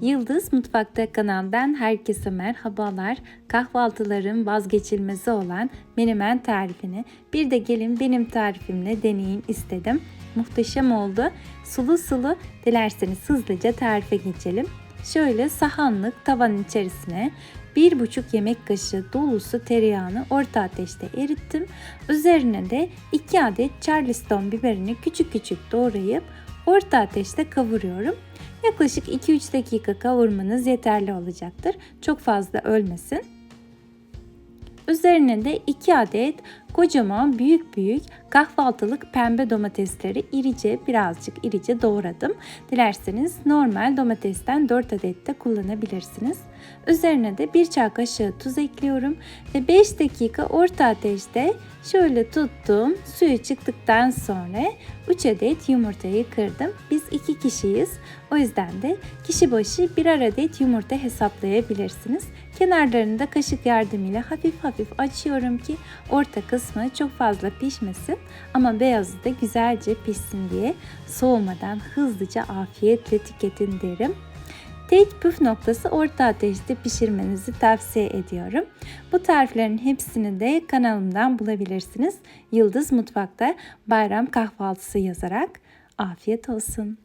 Yıldız Mutfakta kanalından herkese merhabalar. Kahvaltıların vazgeçilmezi olan menemen tarifini bir de gelin benim tarifimle deneyin istedim. Muhteşem oldu. Sulu sulu dilerseniz hızlıca tarife geçelim. Şöyle sahanlık tavanın içerisine 1,5 yemek kaşığı dolusu tereyağını orta ateşte erittim. Üzerine de 2 adet charleston biberini küçük küçük doğrayıp orta ateşte kavuruyorum. Yaklaşık 2-3 dakika kavurmanız yeterli olacaktır. Çok fazla ölmesin. Üzerine de 2 adet kocaman büyük büyük kahvaltılık pembe domatesleri irice birazcık irice doğradım. Dilerseniz normal domatesten 4 adet de kullanabilirsiniz. Üzerine de 1 çay kaşığı tuz ekliyorum ve 5 dakika orta ateşte şöyle tuttum. Suyu çıktıktan sonra 3 adet yumurtayı kırdım. Biz 2 kişiyiz. O yüzden de kişi başı birer adet yumurta hesaplayabilirsiniz. Kenarlarını da kaşık yardımıyla hafif hafif açıyorum ki orta kısmı çok fazla pişmesin ama beyazı da güzelce pişsin diye soğumadan hızlıca afiyetle tüketin derim. Tek püf noktası orta ateşte pişirmenizi tavsiye ediyorum. Bu tariflerin hepsini de kanalımdan bulabilirsiniz. Yıldız Mutfak'ta bayram kahvaltısı yazarak afiyet olsun.